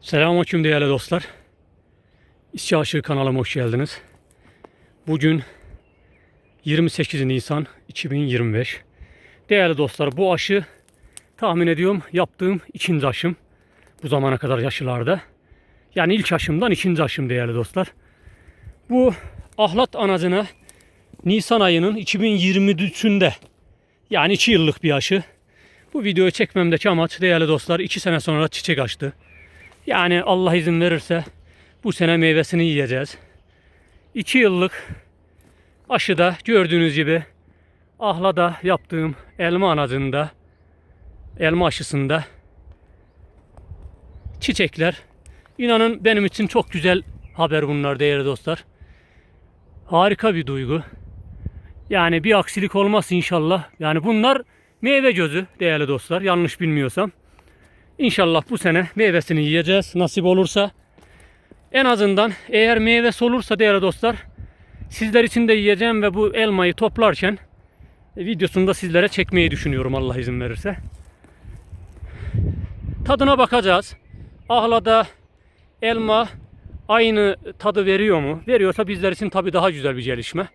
Selamünaleyküm değerli dostlar. İşçi Aşığı kanalıma hoş geldiniz. Bugün 28 Nisan 2025. Değerli dostlar bu aşı tahmin ediyorum yaptığım ikinci aşım. Bu zamana kadar yaşlılarda. Yani ilk aşımdan ikinci aşım değerli dostlar. Bu ahlat anacına Nisan ayının 2023'ünde yani 2 yıllık bir aşı. Bu videoyu çekmemdeki amaç değerli dostlar 2 sene sonra çiçek açtı. Yani Allah izin verirse bu sene meyvesini yiyeceğiz. 2 yıllık aşıda gördüğünüz gibi Ahla'da yaptığım elma anacında elma aşısında çiçekler inanın benim için çok güzel haber bunlar değerli dostlar. Harika bir duygu. Yani bir aksilik olmaz inşallah. Yani bunlar meyve gözü değerli dostlar. Yanlış bilmiyorsam. İnşallah bu sene meyvesini yiyeceğiz. Nasip olursa. En azından eğer meyvesi olursa değerli dostlar sizler için de yiyeceğim ve bu elmayı toplarken e, videosunu da sizlere çekmeyi düşünüyorum Allah izin verirse. Tadına bakacağız. Ahlada elma aynı tadı veriyor mu? Veriyorsa bizler için tabii daha güzel bir gelişme.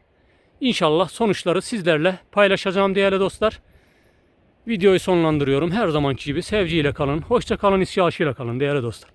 İnşallah sonuçları sizlerle paylaşacağım değerli dostlar. Videoyu sonlandırıyorum. Her zamanki gibi sevgiyle kalın. Hoşça kalın, isyaşıyla kalın değerli dostlar.